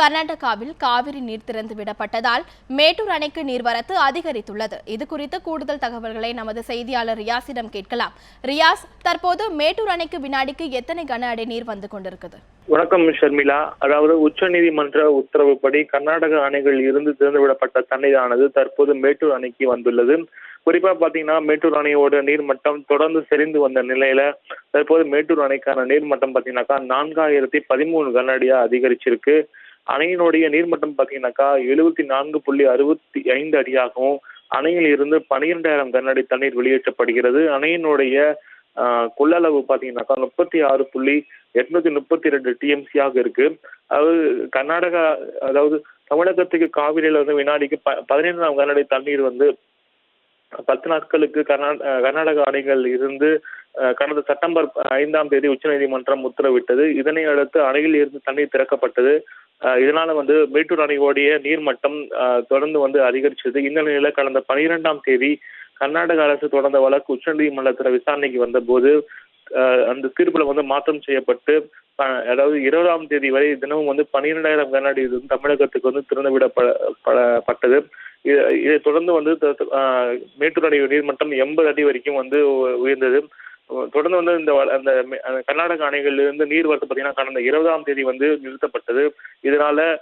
கர்நாடகாவில் காவிரி நீர் திறந்து விடப்பட்டதால் மேட்டூர் அணைக்கு நீர்வரத்து அதிகரித்துள்ளது. இது குறித்து கூடுதல் தகவல்களை நமது செய்தியாளர் ரியாஸிடம் கேட்கலாம். ரியாஸ் தற்போது மேட்டூர் அணைக்கு வினாடிக்கு எத்தனை கன அடி நீர் வந்து கொண்டிருக்குது? வணக்கம் ஷர்மிளா. அதாவது உச்சநீதிமன்ற உத்தரவுப்படி கர்நாடக அணைகள் இருந்து திறந்துவிடப்பட்ட தண்ணீரானது தற்போது மேட்டூர் அணைக்கு வந்துள்ளது. குறிப்பா பாத்தீங்கன்னா மேட்டூர் அணையோட நீர்மட்டம் தொடர்ந்து செறிந்து வந்த நிலையில தற்போது மேட்டூர் அணைக்கான நீர்மட்டம் பாத்தீங்கன்னாக்கா நான்காயிரத்தி பதிமூணு கன அடியா அதிகரிச்சிருக்கு. அணையினுடைய நீர்மட்டம் பாத்தீங்கன்னாக்கா எழுபத்தி நான்கு புள்ளி அறுபத்தி ஐந்து அடியாகவும் அணையில் இருந்து பனிரெண்டாயிரம் கன தண்ணீர் வெளியேற்றப்படுகிறது. அணையினுடைய கொள்ளளவு பார்த்தீங்கன்னாக்கா முப்பத்தி ஆறு புள்ளி எட்நூத்தி முப்பத்தி ரெண்டு டிஎம்சியாக இருக்கு. அதாவது கர்நாடகா அதாவது தமிழகத்துக்கு காவிரியில வந்து வினாடிக்கு ப பதினைந்தாம் கனஅடி தண்ணீர் வந்து பத்து நாட்களுக்கு கர்நா- கர்நாடக அணைகள் இருந்து அஹ், கடந்த செப்டம்பர் ஐந்தாம் தேதி உச்சநீதிமன்றம் உத்தரவிட்டது. இதனை அடுத்து அணையில் இருந்து தண்ணீர் திறக்கப்பட்டது. இதனால வந்து மேட்டூர் அணையோடைய நீர்மட்டம் தொடர்ந்து வந்து அதிகரிச்சது. இந்த நிலையில கடந்த பனிரெண்டாம் தேதி கர்நாடக அரசு தொடர்ந்த வழக்கு உச்சநீதிமன்றத்தில் விசாரணைக்கு வந்தபோது அந்த தீர்ப்புல வந்து மாற்றம் செய்யப்பட்டு அதாவது இருபதாம் தேதி வரை தினமும் வந்து பன்னிரெண்டாயிரம் கனஅடி இது தமிழகத்துக்கு வந்து திறந்து விடப்பட்டது இதை தொடர்ந்து வந்து மேட்டூர் அணை நீர்மட்டம் எண்பது அடி வரைக்கும் வந்து உயர்ந்தது. தொடர்ந்து வந்து இந்த அந்த கர்நாடக அணைகளில் இருந்து நீர் வரத்து பார்த்தீங்கன்னா கடந்த இருபதாம் தேதி வந்து நிறுத்தப்பட்டது. இதனால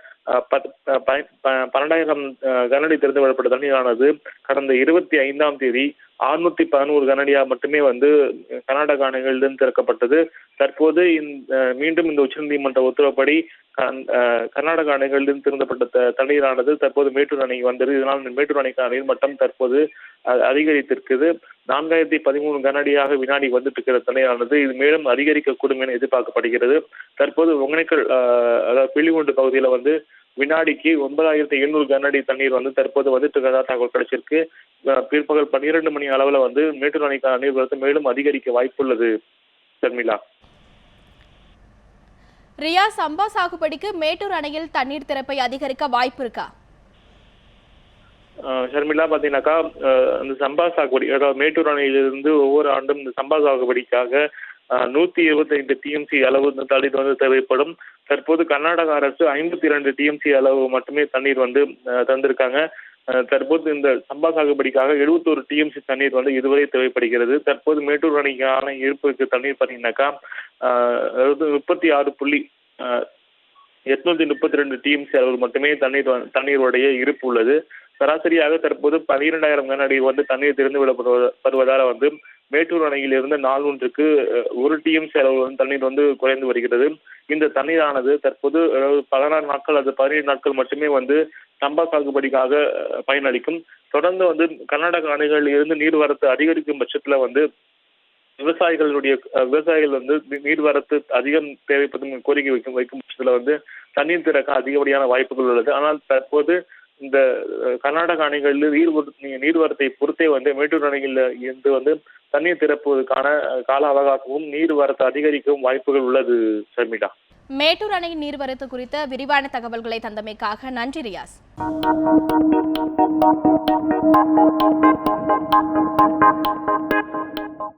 பன்னெண்டாயிரம் கனஅடி திறந்து விடப்பட்ட தண்ணீரானது கடந்த இருபத்தி ஐந்தாம் தேதி அறுநூத்தி பதினோரு கனஅடியா மட்டுமே வந்து கர்நாடக அணைகளிலிருந்து திறக்கப்பட்டது. தற்போது மீண்டும் இந்த உச்சநீதிமன்ற உத்தரவுப்படி ஆஹ் கர்நாடக அணைகளிலிருந்து திறந்தப்பட்ட த- தண்ணீரானது தற்போது மேட்டூர் அணைக்கு வந்தது. இதனால் இந்த மேட்டூர் அணைக்கான நீர்மட்டம் தற்போது அதிகரித்திருக்குது. நான்காயிரத்தி பதிமூணு கனஅடியாக வினாடி வந்துட்டு இருக்கிற தண்ணீரானது இது மேலும் அதிகரிக்கக்கூடும் என எதிர்பார்க்கப்படுகிறது. தற்போது ஒகேனக்கல் அதாவது பில்லிகுண்டு பகுதியில வந்து வினாடிக்கு ஒன்பதாயிரத்தி எழுநூறு கனஅடி தண்ணீர் வந்து தற்போது வந்துட்டு இருக்கிறதா தகவல் கிடைச்சிருக்கு. பிற்பகல் பன்னிரண்டு மணி அளவுல வந்து மேட்டூர் அணைக்கான நீர்வரத்து மேலும் அதிகரிக்க வாய்ப்புள்ளது. ஷர்மிளா ரியா சம்பா சாகுபடிக்கு மேட்டூர் அணையில் தண்ணீர் திறப்பை அதிகரிக்க வாய்ப்பு இருக்கா? ஷர்மிளா பார்த்தீங்கன்னாக்கா ஆஹ் அந்த சம்பா சாகுபடி அதாவது மேட்டூர் அணையிலிருந்து ஒவ்வொரு ஆண்டும் இந்த சம்பா சாகுபடிக்காக ஆஹ் நூத்தி இருபத்தைந்து டிஎம்சி அளவு தண்ணீர் வந்து தேவைப்படும். தற்போது கர்நாடக அரசு ஐம்பத்தி இரண்டு டிஎம்சி அளவு மட்டுமே தண்ணீர் வந்து தந்திருக்காங்க. தற்போது இந்த சம்பா சாகுபடிக்காக எழுபத்தோரு டிஎம்சி தண்ணீர் வந்து இதுவரை தேவைப்படுகிறது. தற்போது மேட்டூர் அணைக்கான இருப்புக்கு தண்ணீர் பார்த்தீங்கன்னாக்கா ஆஹ் அதாவது முப்பத்தி ஆறு புள்ளி எட்நூத்தி முப்பத்தி ரெண்டு டிஎம்சி அளவு மட்டுமே தண்ணீர் தண்ணீருடைய இருப்பு உள்ளது. சராசரியாக தற்போது பனிரெண்டாயிரம் கன அடி வந்து தண்ணீர் திறந்து விடப்படுவதால் வந்து மேட்டூர் அணையிலிருந்து நாள் ஒன்றுக்கு ஒரு டிஎம் செலவு வந்து தண்ணீர் வந்து குறைந்து வருகிறது. இந்த தண்ணீரானது தற்போது பதினாறு நாட்கள் அல்லது பதினேழு நாட்கள் மட்டுமே வந்து தம்பா சாகுபடிக்காக பயனளிக்கும். தொடர்ந்து வந்து கர்நாடக அணைகளில் இருந்து நீர்வரத்து அதிகரிக்கும் பட்சத்துல வந்து விவசாயிகளுடைய விவசாயிகள் வந்து நீர்வரத்து அதிகம் தேவைப்படும் கோரிக்கை வைக்கும் வைக்கும் பட்சத்துல வந்து தண்ணீர் திறக்க அதிகப்படியான வாய்ப்புகள் உள்ளது. ஆனால் தற்போது இந்த கர்நாடக அணைகளில் நீர் நீர்வரத்தை பொறுத்தே வந்து மேட்டூர் அணைகளில் இருந்து வந்து தண்ணீர் திறப்புவதற்கான கால அவகாசமும் நீர்வரத்து அதிகரிக்கவும் வாய்ப்புகள் உள்ளது ஷர்மிளா மேட்டூர் அணையின் நீர்வரத்து குறித்த விரிவான தகவல்களை தந்தமைக்காக நன்றி ரியாஸ்.